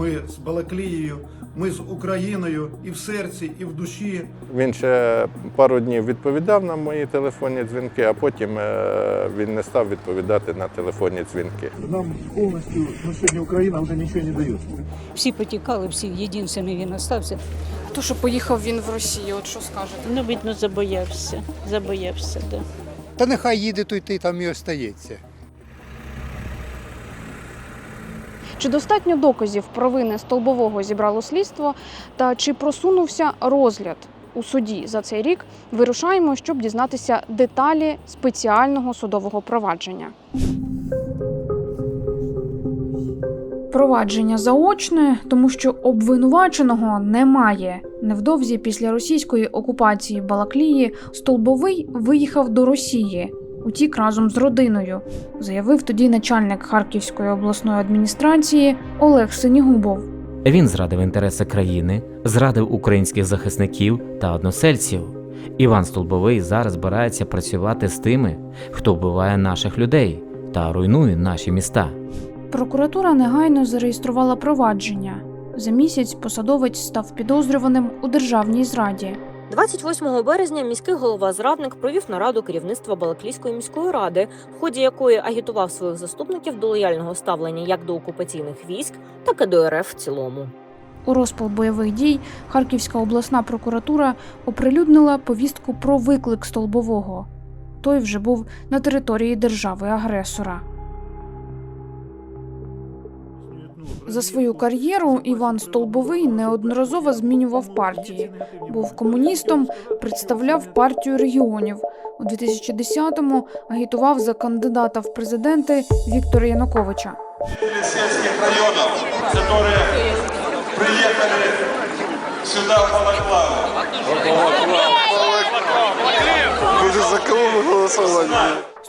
ми з Балаклією, ми з Україною і в серці, і в душі. Він ще пару днів відповідав на мої телефонні дзвінки, а потім е, він не став відповідати на телефонні дзвінки. Нам повністю ну, сьогодні Україна вже нічого не дає. Всі потікали, всі єдиний він остався. То, що поїхав він в Росію, от що скажете? Ну, видно, забоявся. Забоявся, да. Та нехай їде той ти там і остається. Чи достатньо доказів провини столбового зібрало слідство? Та чи просунувся розгляд у суді за цей рік? Вирушаємо, щоб дізнатися деталі спеціального судового провадження. Провадження заочне, тому що обвинуваченого немає. Невдовзі після російської окупації Балаклії Столбовий виїхав до Росії. Утік разом з родиною, заявив тоді начальник Харківської обласної адміністрації Олег Синігубов. Він зрадив інтереси країни, зрадив українських захисників та односельців. Іван Столбовий зараз збирається працювати з тими, хто вбиває наших людей та руйнує наші міста. Прокуратура негайно зареєструвала провадження. За місяць посадовець став підозрюваним у державній зраді. 28 березня міський голова зрадник провів нараду керівництва Балаклійської міської ради, в ході якої агітував своїх заступників до лояльного ставлення як до окупаційних військ, так і до РФ в цілому. У розпал бойових дій Харківська обласна прокуратура оприлюднила повістку про виклик столбового. Той вже був на території держави-агресора. За свою кар'єру Іван Столбовий неодноразово змінював партії. Був комуністом, представляв партію регіонів. У 2010-му агітував за кандидата в президенти Віктора Януковича. жители сельских районов, которые приехали сюда в Балаклаву. За кого ви голосували?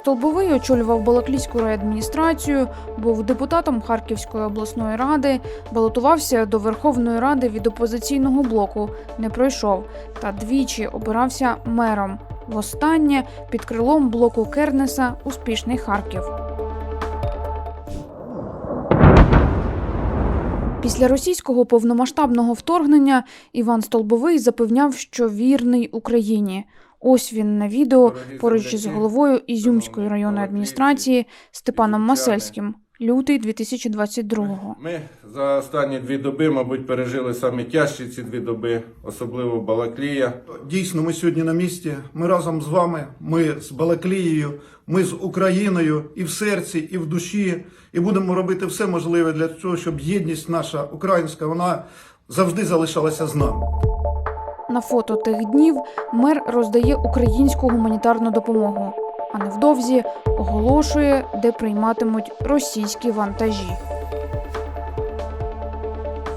Столбовий очолював Балаклійську райадміністрацію, був депутатом Харківської обласної ради, балотувався до Верховної Ради від опозиційного блоку, не пройшов, та двічі обирався мером. Востаннє під крилом блоку Кернеса Успішний Харків. Після російського повномасштабного вторгнення Іван Столбовий запевняв, що вірний Україні. Ось він на відео поруч із головою Ізюмської районної адміністрації Степаном Масельським. Лютий 2022-го. Ми за останні дві доби, мабуть, пережили самі тяжчі ці дві доби, особливо Балаклія. Дійсно, ми сьогодні на місці. Ми разом з вами. Ми з Балаклією, ми з Україною і в серці, і в душі. І будемо робити все можливе для того, щоб єдність наша українська вона завжди залишалася з нами. На фото тих днів мер роздає українську гуманітарну допомогу, а невдовзі оголошує, де прийматимуть російські вантажі.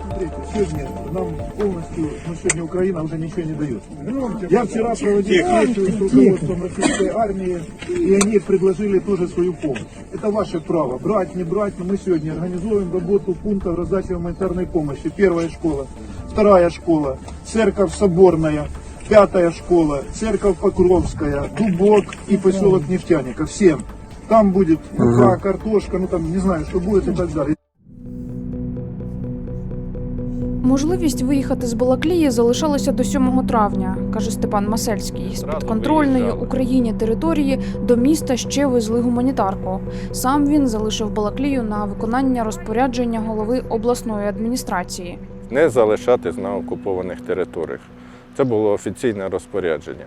Смотрите, сегодня нам полностью, ну сегодня Украина уже ничего не дает. Я вчера проводил встречу с руководством российской армии, и они предложили тоже свою помощь. Это ваше право, брать, не брать, но мы сегодня организуем работу пунктов раздачи гуманитарной помощи. Первая школа, вторая школа, церковь Соборная, пятая школа, церковь Покровская, Дубок и поселок Нефтяника. Всем. Там будет мука, картошка, ну там не знаю, что будет и так далее. Можливість виїхати з Балаклії залишалася до 7 травня, каже Степан Масельський. З підконтрольної. Україні території до міста ще везли гуманітарку. Сам він залишив Балаклію на виконання розпорядження голови обласної адміністрації. Не залишатись на окупованих територіях. Це було офіційне розпорядження.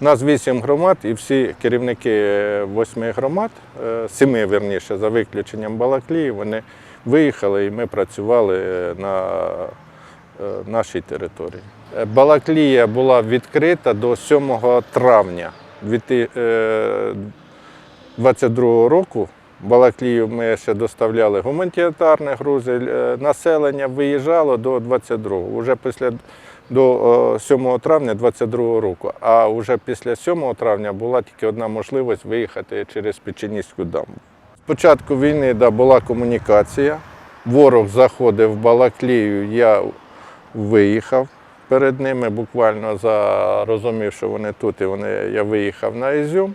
У нас вісім громад, і всі керівники восьми громад, е, семи верніше, за виключенням Балаклії, вони виїхали і ми працювали на е, нашій території. Е, Балаклія була відкрита до 7 травня 2022 року. Балаклію ми ще доставляли гуманітарні грузи, е, населення виїжджало до 22-го, вже після до е, 7 травня 22 року. А вже після 7 травня була тільки одна можливість виїхати через Печеніську дамбу. Спочатку війни да, була комунікація. Ворог заходив в Балаклію, я виїхав перед ними, буквально зарозумів, що вони тут, і вони, я виїхав на Ізюм.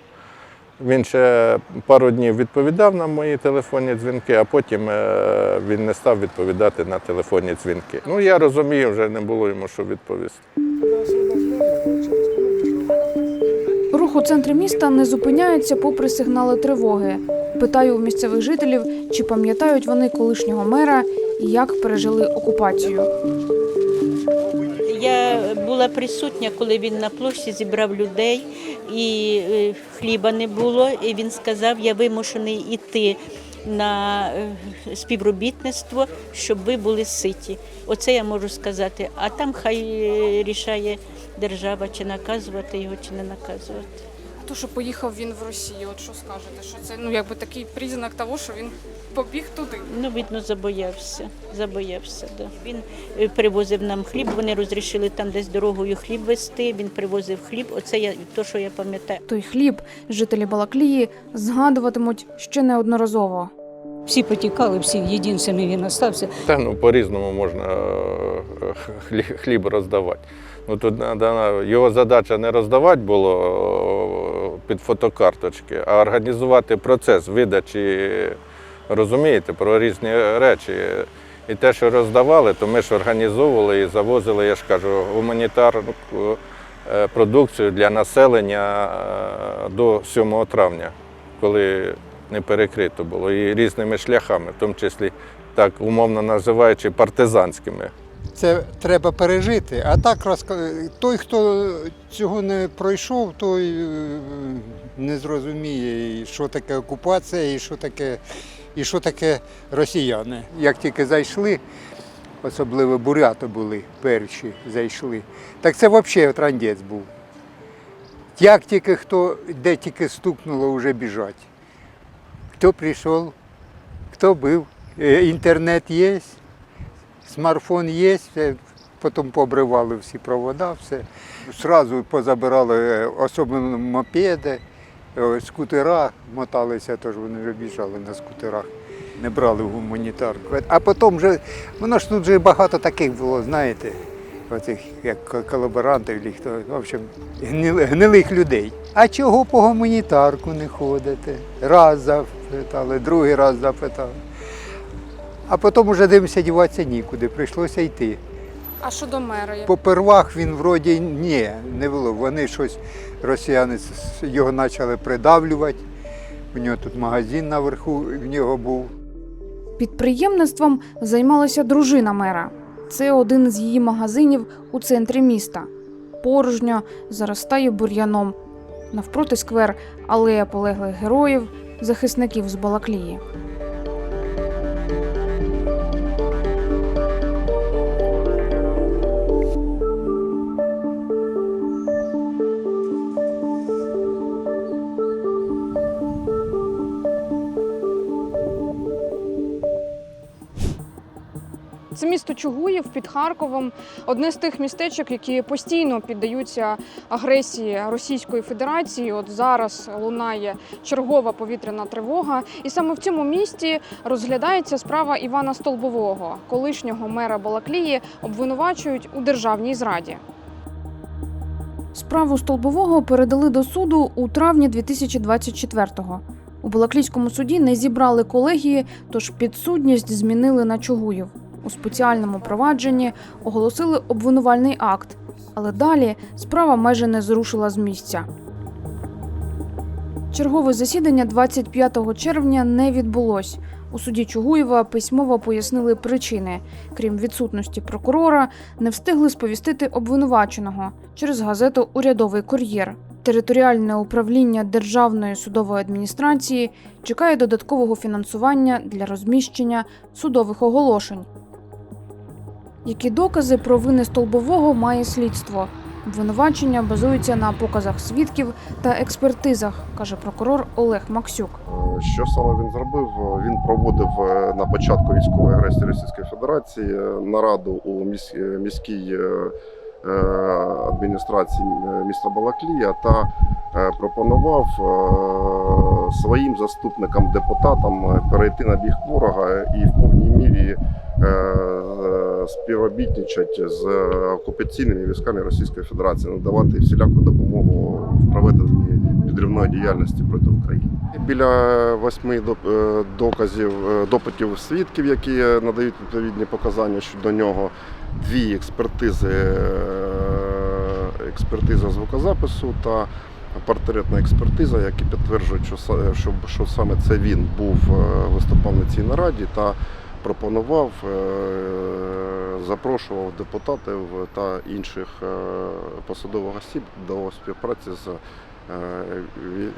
Він ще пару днів відповідав на мої телефонні дзвінки, а потім е, він не став відповідати на телефонні дзвінки. Ну я розумію, вже не було йому що відповісти. Рух у центрі міста не зупиняється попри сигнали тривоги. Питаю у місцевих жителів, чи пам'ятають вони колишнього мера і як пережили окупацію. Була присутня, коли він на площі зібрав людей, і е, хліба не було. І він сказав, я вимушений іти на е, співробітництво, щоб ви були ситі. Оце я можу сказати. А там хай е, рішає держава, чи наказувати його, чи не наказувати. То, що поїхав він в Росію, от що скажете? Що це ну якби такий признак того, що він побіг туди. Ну, видно, забоявся. Забоявся, да. Він е, привозив нам хліб, вони розрішили там десь дорогою хліб везти, він привозив хліб. Оце я то, що я пам'ятаю. Той хліб жителі Балаклії згадуватимуть ще неодноразово. Всі потікали, всі єдиний він остався. Та ну по-різному можна е, хлі- хліб роздавати. Ну тут надо- його задача не роздавати було під фотокарточки, а організувати процес видачі, розумієте, про різні речі. І те, що роздавали, то ми ж організовували і завозили, я ж кажу, гуманітарну е, продукцію для населення е, до 7 травня, коли не перекрито було, і різними шляхами, в тому числі так умовно називаючи партизанськими. Це треба пережити. А так той, хто цього не пройшов, той е, не зрозуміє, що таке окупація, і що таке, і що таке росіяни. Як тільки зайшли, особливо буряти були перші зайшли, так це взагалі трандець був. Як тільки хто, де тільки стукнуло, вже біжать. Хто прийшов, хто був, Е, інтернет є, смартфон є, потім пообривали всі провода, все. Зразу позабирали е, особливо мопеди, е, скутера, моталися, тож вони вже біжали на скутерах, не брали гуманітарку. А потім вже, воно ж тут вже багато таких було, знаєте, оцих як колаборантів, хто, в общем, гнилих людей. А чого по гуманітарку не ходите? Раз запитали, другий раз запитали. А потім вже дивимося, діватися нікуди, прийшлося йти. А щодо мера, як- Попервах він вроді ні, не було. Вони щось, росіяни його почали придавлювати. У нього тут магазин наверху в нього був. Підприємництвом займалася дружина мера. Це один з її магазинів у центрі міста. Порожньо заростає бур'яном. Навпроти сквер алея полеглих героїв, захисників з Балаклії. Місто Чугуїв під Харковом, одне з тих містечок, які постійно піддаються агресії Російської Федерації. От зараз лунає чергова повітряна тривога, і саме в цьому місті розглядається справа Івана Столбового, колишнього мера Балаклії, обвинувачують у державній зраді. Справу Столбового передали до суду у травні 2024-го. У Балаклійському суді не зібрали колегії, тож підсудність змінили на Чугуїв. У спеціальному провадженні оголосили обвинувальний акт, але далі справа майже не зрушила з місця. Чергове засідання 25 червня не відбулось. У суді Чугуєва письмово пояснили причини. Крім відсутності прокурора, не встигли сповістити обвинуваченого через газету Урядовий кур'єр. Територіальне управління Державної судової адміністрації чекає додаткового фінансування для розміщення судових оголошень. Які докази про вини столбового має слідство? Обвинувачення базуються на показах свідків та експертизах, каже прокурор Олег Максюк. Що саме він зробив? Він проводив е, на початку військової агресії Російської Федерації е, нараду у е, міській адміністрації міста Балаклія та пропонував своїм заступникам, депутатам перейти на бік ворога і в повній мірі співробітничати з окупаційними військами Російської Федерації, надавати всіляку допомогу в проведенні підривної діяльності проти України. Біля восьми е, доказів е, допитів свідків, які надають відповідні показання щодо нього, дві експертизи, е, експертиза звукозапису та портретна експертиза, які підтверджують, що, що, що саме це він був виступав на цій нараді та пропонував, е, запрошував депутатів та інших е, посадових осіб до співпраці з е,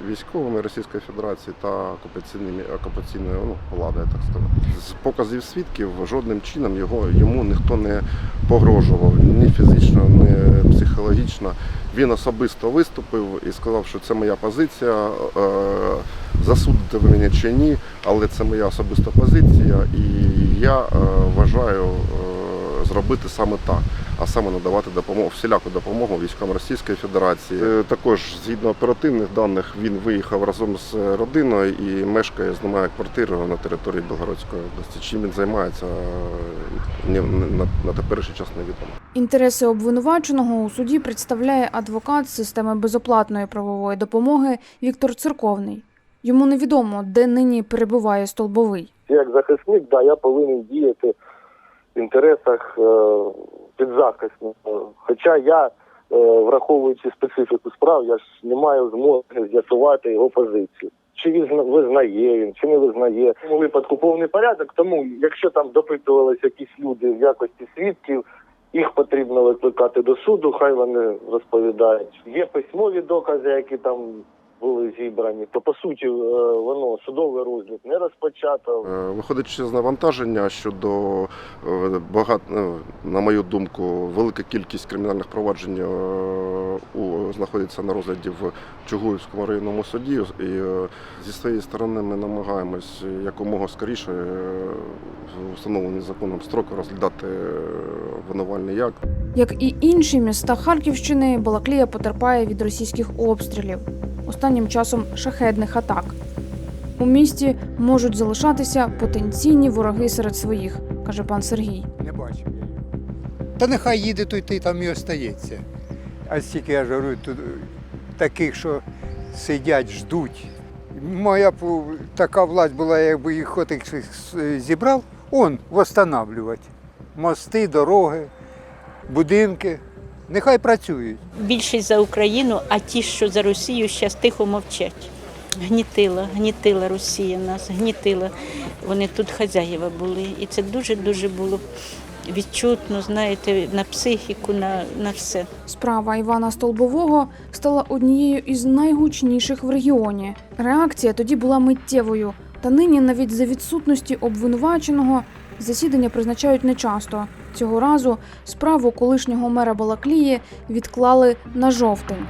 військовими Російської Федерації та окупаційними окупаційною ну, владою, так сказати. З показів свідків жодним чином його йому ніхто не погрожував ні фізично, ні психологічно. Він особисто виступив і сказав, що це моя позиція. Засудите ви мене чи ні, але це моя особиста позиція, і я е, вважаю е, зробити саме так, а саме надавати допомогу, всіляку допомогу військам Російської Федерації. Е, Також згідно оперативних даних, він виїхав разом з родиною і мешкає, знімає квартиру на території Білгородської області. Чим він займається, на теперішній час невідомо. Інтереси обвинуваченого у суді представляє адвокат системи безоплатної правової допомоги Віктор Церковний. Йому невідомо, де нині перебуває столбовий. Як захисник, да, я повинен діяти в інтересах е, підзахисного. Хоча я, е, враховуючи специфіку справ, я ж не маю змоги з'ясувати його позицію. Чи він визнає він, чи не визнає. Цьому випадку повний порядок. Тому, якщо там допитувалися якісь люди в якості свідків, їх потрібно викликати до суду, хай вони розповідають. Є письмові докази, які там були зібрані. То по суті, е, воно судовий розгляд не розпочато. Е, Виходячи з навантаження щодо е, багато, на мою думку, велика кількість кримінальних проваджень у знаходиться на розгляді в Чугуївському районному суді, і зі своєї сторони ми намагаємось якомога скоріше в установлені законом строки розглядати обвинувальний акт. Як і інші міста Харківщини, Балаклія потерпає від російських обстрілів, останнім часом шахедних атак. У місті можуть залишатися потенційні вороги серед своїх, каже пан Сергій. Не бачив я його. Та нехай їде, то й ти там і остається. А стільки я ж говорю, тут таких, що сидять, ждуть. Моя така власть була, якби їх отих зібрав, он восстанавлювати. Мости, дороги, будинки. Нехай працюють. Більшість за Україну, а ті, що за Росію, зараз тихо мовчать. Гнітила, гнітила Росія нас, гнітила. Вони тут хазяїва були. І це дуже-дуже було відчутно, знаєте, на психіку, на, на все. Справа Івана Столбового стала однією із найгучніших в регіоні. Реакція тоді була миттєвою, та нині навіть за відсутності обвинуваченого засідання призначають нечасто. Цього разу справу колишнього мера Балаклії відклали на жовтень.